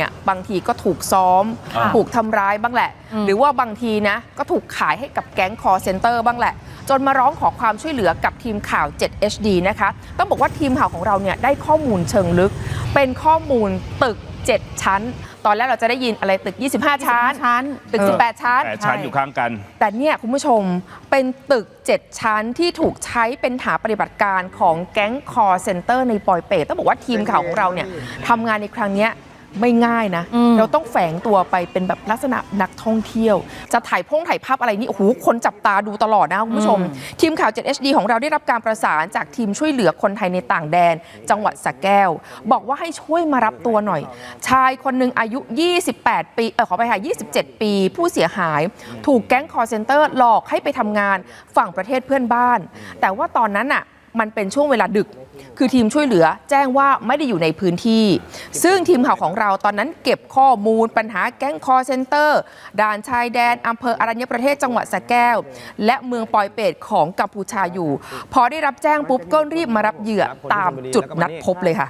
เนี่ยบางทีก็ถูกซ้อม อ่า ถูกทำร้ายบ้างแหละอืมหรือว่าบางทีนะก็ถูกขายให้กับแก๊งคอเซ็นเตอร์บ้างแหละ จนมาร้องขอความช่วยเหลือกับทีมข่าว 7 HD นะคะ ต้องบอกว่าทีมข่าวของเราเนี่ยได้ข้อมูลเชิงลึก เป็นข้อมูลตึก 7 ชั้น ตอนแรกเราจะได้ยินอะไรตึก 25 ชั้น ชั้น ตึกเออ18 ชั้น แปดชั้นอยู่ข้างกัน แต่เนี่ยคุณผู้ชมเป็นตึก 7 ชั้นที่ถูกใช้เป็นฐานปฏิบัติการของแก๊งคอเซ็นเตอร์ในปอยเปตต้องบอกว่าทีมข่าวของเราเนี่ยทำงานในครั้งเนี้ย ไม่ง่ายนะอืมเราต้องแฝงตัวไปเป็นแบบลักษณะนักท่องเที่ยว จะถ่ายพงถ่ายภาพอะไรนี่โอ้โหคนจับตาดูตลอดนะคุณผู้ชม ทีมข่าว 7HD ของเราได้รับการประสานจากทีมช่วยเหลือคนไทยในต่างแดน จังหวัดสระแก้ว บอกว่าให้ช่วยมารับตัวหน่อย ชายคนหนึ่งอายุ 28 ปีเออขอไปค่ะ27 ปี ผู้เสียหาย ถูกแก๊งคอร์เซนเตอร์หลอกให้ไปทำงานฝั่งประเทศเพื่อนบ้าน แต่ว่าตอนนั้นน่ะ มันเป็นช่วงเวลาดึก คือทีมช่วยเหลือแจ้งว่าไม่ได้อยู่ในพื้นที่ ซึ่งทีมข่าวของเราตอนนั้นเก็บข้อมูลปัญหาแก๊งคอเซนเตอร์ ด่านชายแดนอำเภออรัญญประเทศจังหวัดสระแก้ว และเมืองปอยเปตของกัมพูชาอยู่ พอได้รับแจ้งปุ๊บก็รีบมารับเหยื่อตามจุดนัดพบเลยค่ะ